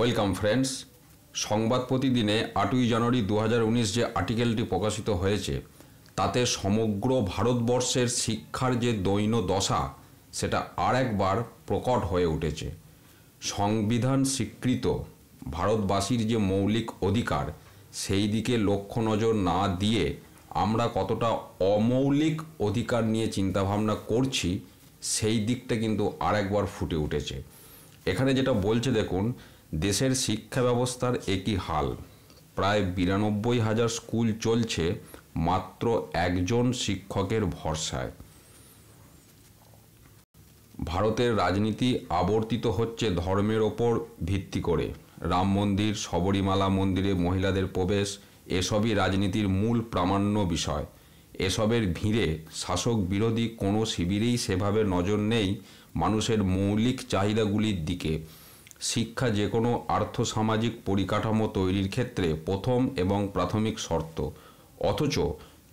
Welcome friends. সংবাদ প্রতিদিনে আটই জানুয়ারি দু হাজার উনিশ যে আর্টিকেলটি প্রকাশিত হয়েছে, তাতে সমগ্র ভারতবর্ষের শিক্ষার যে দৈন দশা, সেটা আর একবার প্রকট হয়ে উঠেছে। সংবিধান স্বীকৃত ভারতবাসীর যে মৌলিক অধিকার, সেই দিকে লক্ষ্য নজর না দিয়ে আমরা কতটা অমৌলিক অধিকার নিয়ে চিন্তাভাবনা করছি, সেই দিকটা কিন্তু আর একবার ফুটে উঠেছে। এখানে যেটা বলছে দেখুন দেশের শিক্ষা ব্যবস্থার একই হাল। প্রায় বিরানব্বই হাজার স্কুল চলছে মাত্র একজন শিক্ষকের ভরসায়। ভারতের রাজনীতি আবর্তিত হচ্ছে ধর্মের ওপর ভিত্তি করে। রাম মন্দির, শবরীমালা মন্দিরে মহিলাদের প্রবেশ, এসবই রাজনীতির মূল প্রামাণ্য বিষয়। এসবের ভিড়ে শাসক বিরোধী কোনো শিবিরেই সেভাবে নজর নেই মানুষের মৌলিক চাহিদাগুলির দিকে। শিক্ষা যে কোনো আর্থসামাজিক পরিকাঠামো তৈরির ক্ষেত্রে প্রথম এবং প্রাথমিক শর্ত। অথচ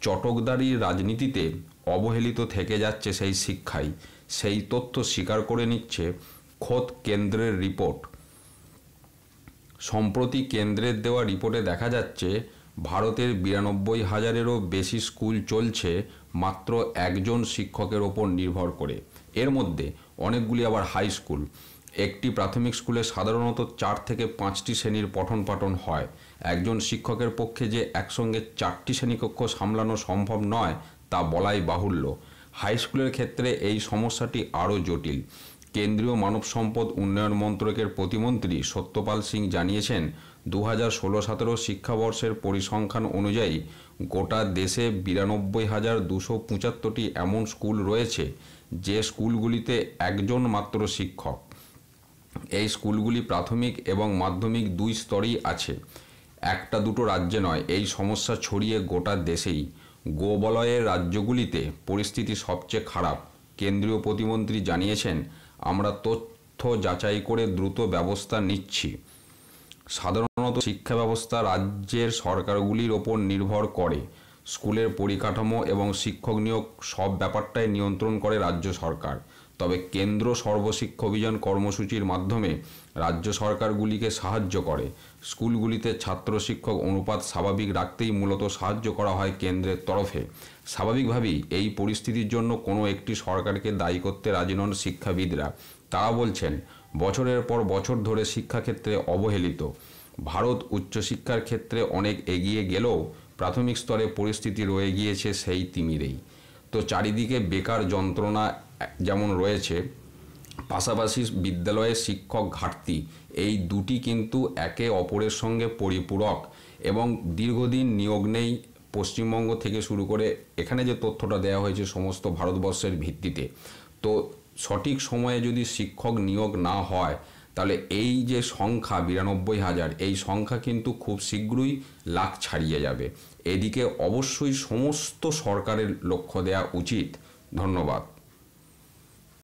চটকদারির রাজনীতিতে অবহেলিত থেকে যাচ্ছে সেই শিক্ষাই। সেই তথ্য স্বীকার করে নিচ্ছে খোদ কেন্দ্রের রিপোর্ট। সম্প্রতি কেন্দ্রের দেওয়া রিপোর্টে দেখা যাচ্ছে, ভারতের বিরানব্বই হাজারেরও বেশি স্কুল চলছে মাত্র একজন শিক্ষকের ওপর নির্ভর করে। এর মধ্যে অনেকগুলি আবার হাই স্কুল। একটি প্রাথমিক স্কুলে সাধারণত চার থেকে পাঁচটি শ্রেণির পঠন পাঠন হয়। একজন শিক্ষকের পক্ষে যে একসঙ্গে চারটি শ্রেণীকক্ষ সামলানো সম্ভব নয়, তা বলাই বাহুল্য। হাই স্কুলের ক্ষেত্রে এই সমস্যাটি আরও জটিল। কেন্দ্রীয় মানব সম্পদ উন্নয়ন মন্ত্রকের প্রতিমন্ত্রী সত্যপাল সিং জানিয়েছেন দু হাজার ষোলো সতেরো শিক্ষাবর্ষের পরিসংখ্যান অনুযায়ী গোটা দেশে বিরানব্বই হাজার দুশো পঁচাত্তরটি এমন স্কুল রয়েছে, যে স্কুলগুলিতে একজন মাত্র শিক্ষক। এই স্কুলগুলি প্রাথমিক এবং মাধ্যমিক দুই স্তরেই আছে। একটা দুটো রাজ্যে নয়, এই সমস্যা ছড়িয়ে গোটা দেশেই। গোবলয়ের রাজ্যগুলিতে পরিস্থিতি সবচেয়ে খারাপ। কেন্দ্রীয় প্রতিমন্ত্রী জানিয়েছেন, আমরা তথ্য যাচাই করে দ্রুত ব্যবস্থা নিচ্ছি। সাধারণত শিক্ষা ব্যবস্থা রাজ্যের সরকারগুলির ওপর নির্ভর করে। স্কুলের পরিকাঠামো এবং শিক্ষক নিয়োগ সব ব্যাপারটাই নিয়ন্ত্রণ করে রাজ্য সরকার। তবে কেন্দ্র সর্বশিক্ষা অভিযান কর্মসূচির মাধ্যমে রাজ্য সরকারগুলিকে সাহায্য করে। স্কুলগুলিতে ছাত্র শিক্ষক অনুপাত স্বাভাবিক রাখতেই মূলত সাহায্য করা হয় কেন্দ্রের তরফে। স্বাভাবিকভাবেই এই পরিস্থিতির জন্য কোনো একটি সরকারকে দায়ী করতে রাজি নন শিক্ষাবিদরা। তারা বলছেন, বছরের পর বছর ধরে শিক্ষাক্ষেত্রে অবহেলিত। ভারত উচ্চশিক্ষার ক্ষেত্রে অনেক এগিয়ে গেলেও প্রাথমিক স্তরে পরিস্থিতি রয়ে গিয়েছে সেই তিমিরেই। তো চারিদিকে বেকার যন্ত্রণা যেমন রয়েছে, পাশাপাশি বিদ্যালয়ে শিক্ষক ঘাটতি, এই দুটি কিন্তু একে অপরের সঙ্গে পরিপূরক এবং দীর্ঘদিন নিয়োগ নেই পশ্চিমবঙ্গ থেকে শুরু করে এখানে যে তথ্যটা দেওয়া হয়েছে সমস্ত ভারতবর্ষের ভিত্তিতে। তো সঠিক সময়ে যদি শিক্ষক নিয়োগ না হয়, তাহলে এই যে সংখ্যা বিরানব্বই হাজার, এই সংখ্যা কিন্তু খুব শীঘ্রই লাখ ছাড়িয়ে যাবে। এদিকে অবশ্যই সমস্ত সরকারের লক্ষ্য দেওয়া উচিত। ধন্যবাদ।